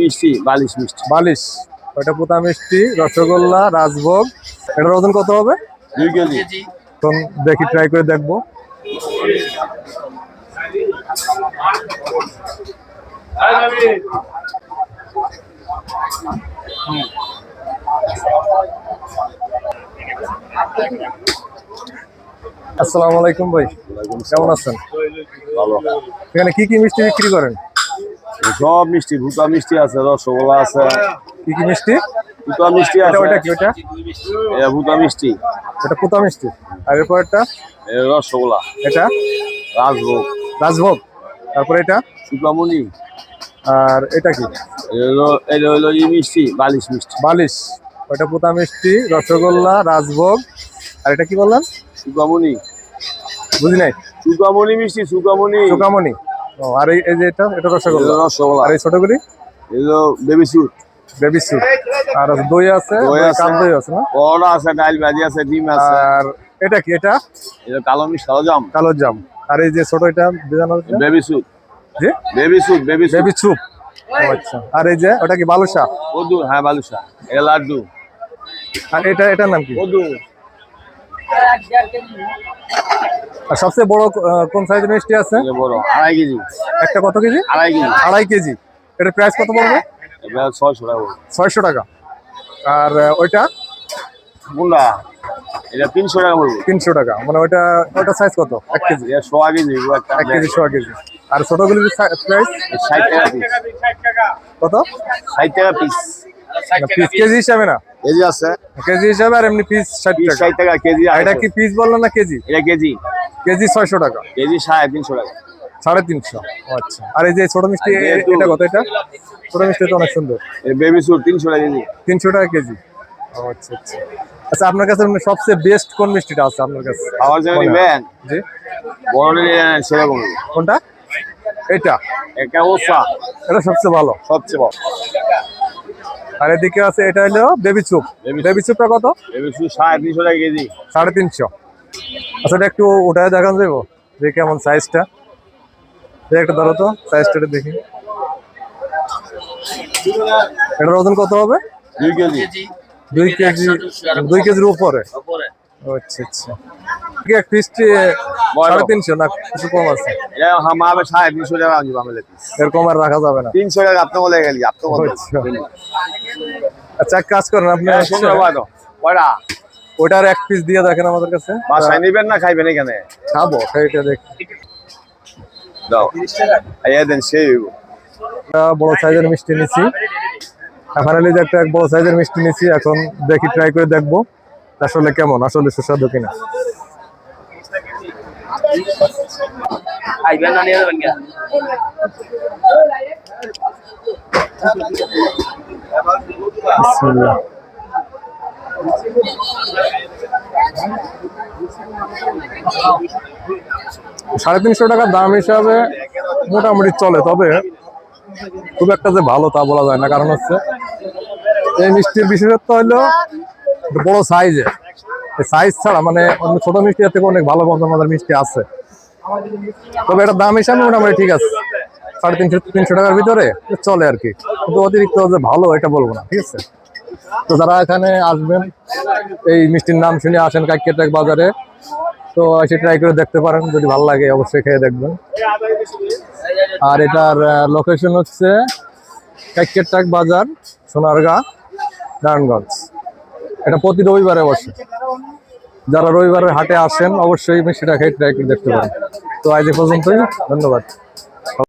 মিষ্টি বালিশ মিষ্টি। বালিশ ওটা পোতা মিষ্টি রসগোল্লা রাজভোগ এটার ওজন কত হবে? দুই কেজি। এখন দেখি ট্রাই করে দেখব। আসসালামু আলাইকুম ভাই কেমন আছেন? ভালো। এখানে কি কি মিষ্টি বিক্রি করেন? সব মিষ্টি ভুকা মিষ্টি আছে রসগোল্লা আছে। কি কি মিষ্টি? ভুকা মিষ্টি এটা আছে। ওটা কি ওটা? এ ভুকা মিষ্টি। এটা পোতা মিষ্টি। আর এরপর একটা এ রসগোল্লা। এটা? রাজভোগ। রাজভোগ। তারপর এটা? সুকামণি আর এটা কি? এটা হলো এই মিষ্টি বালিশ মিষ্টি। বালিশ। ওটা পোতা মিষ্টি রসগোল্লা রাজভোগ। আর এটা কি বললাম? সুকামণি বুঝি নাই। সুকামণি মিষ্টি সুকামণি চোকামণি ও আর এই যে এটা এটা রসগোল্লা রসগোল্লা। আর এই ছোটগুলি? এগুলো বেবি সুট বেবি স্যুপ আর দই আছে দই আছে। কাপ দই আছে না? বড় আছে ডাল ভাজি আছে ডিম আছে। আর এটা কি এটা? এটা কালো মিষ্টি কালো জাম। কালো জাম। আর এই যে ছোট এটা বেদানো বেবি সুট যে baby suit baby baby soup আচ্ছা। আর এই যে ওটা কি বালুশা? কদু হ্যাঁ বালুশা। এটা লাড্ডু। আর এটা এটার নাম কি? কদু। আর সবচেয়ে বড় কোন সাইজের মিষ্টি আছে? বড় আড়াই কেজি। একটা কত কেজি? আড়াই কেজি। আড়াই কেজি। এটার প্রাইস কত পড়বে? ছয়শো টাকা। ছয়শো টাকা। আর ওইটা? কোনটা এটা তিনশো টাকা পড়বে। তিনশো টাকা। মানে ওইটা ওইটা সাইজ কত? এক কেজি। সোয়া কেজি এক কেজি ছ কেজি। আর ছোটগুলির প্রাইস ষাট টাকা পিস কত? ষাট টাকা পিস পিস কেজি হিসাবে না? কেজি আছে। কেজি হিসাবে আর এমনি পিস ষাট পিস টাকা। ষাট টাকা কেজি এটা কি পিস বললেন না কেজি? এটা কেজি। কেজি ছয়শো টাকা। কেজি সাড়ে তিনশো টাকা। সাড়ে তিনশো। আচ্ছা। আর এই যে ছোট মিষ্টি এটা কত এটা? ছোট মিষ্টি তো অনেক সুন্দর। এই বেবি সুট তিনশো টাকা কেজি। তিনশো টাকা কেজি। আচ্ছা আচ্ছা। আচ্ছা আপনার কাছে মানে সবচেয়ে বেস্ট কোন মিষ্টিটা আছে আপনার কাছে? খাওয়ার জন্য বলেন। নিবেন? জি। বড় সেরকম। কোনটা? এটা। ওসা। এটা সবচেয়ে ভালো। সবচেয়ে বড় আর এদিকে আছে এটা হলো বেবি চুপ বেবি চুপটা কত? সাড়ে তিনশো টাকা কেজি। সাড়ে তিনশো। আচ্ছা এটা একটু উঠায় দেখান যাব যে কেমন সাইজটা একটা ধরো তো সাইজটা দেখি। এটার ওজন কত হবে? দুই কেজি। দুই কেজি। দুই কেজির উপরে। আচ্ছা আচ্ছা। কি এক পিস বড়। সাড়ে তিনশো না কিছু কম আছে? এটা সাড়ে তিনশো টাকা আমি বাংলা এরকম আর রাখা যাবে না। তিনশো টাকা আপনি বলে গেলি আপনি আচ্ছা। আচ্ছা এক কাজ করেন আপনি কয়টা? ওটার এক পিস দিয়ে দেখেন আমাদের কাছে। বাসায় নিবেন না খাইবেন এখানে? খাব সেইটা দেখ। দাও। আইয়া দেন সেই বড় সাইজের মিষ্টি নিছি। ফাইনালি একটা এক বড় সাইজের মিষ্টি নিছি এখন দেখি ট্রাই করে দেখব। আসলে কেমন? আসলে সুস্বাদু কিনা? আইবেন না, নিয়ে যাবেন কে। সাড়ে তিনশো টাকা দাম হিসাবে মোটামুটি চলে, তবে খুব একটা যে ভালো তা বলা যায় না। কারণ হচ্ছে এই মিষ্টির বিশেষত্ব হলো বড় সাইজে সাইজ ছাড়া মানে অন্য ছোট মিষ্টি থেকে অনেক ভালো মজার মজার মিষ্টি আছে। তবে এটা দাম হিসাবে মোটামুটি ঠিক আছে। সাড়ে তিনশো তিনশো টাকার ভিতরে চলে আর কি। কিন্তু অতিরিক্ত যে ভালো, এটা বলব না, ঠিক আছে? তো যারা এখানে আসবেন, এই মিষ্টির নাম শুনে আসেন কাকিয়াটাক বাজারে, তো এসে ট্রাই করে দেখতে পারেন। যদি ভালো লাগে, অবশ্যই খেয়ে দেখবেন। আর এটার লোকেশন হচ্ছে কাকিয়াটাক বাজার, সোনারগাঁ, নারায়ণগঞ্জ। এটা প্রতি রবিবারে বসে যারা রবিবারের হাটে আসেন, অবশ্যই মিষ্টিটা খেয়ে ট্রাই করে দেখতে পারেন। তো আজ পর্যন্তই, ধন্যবাদ।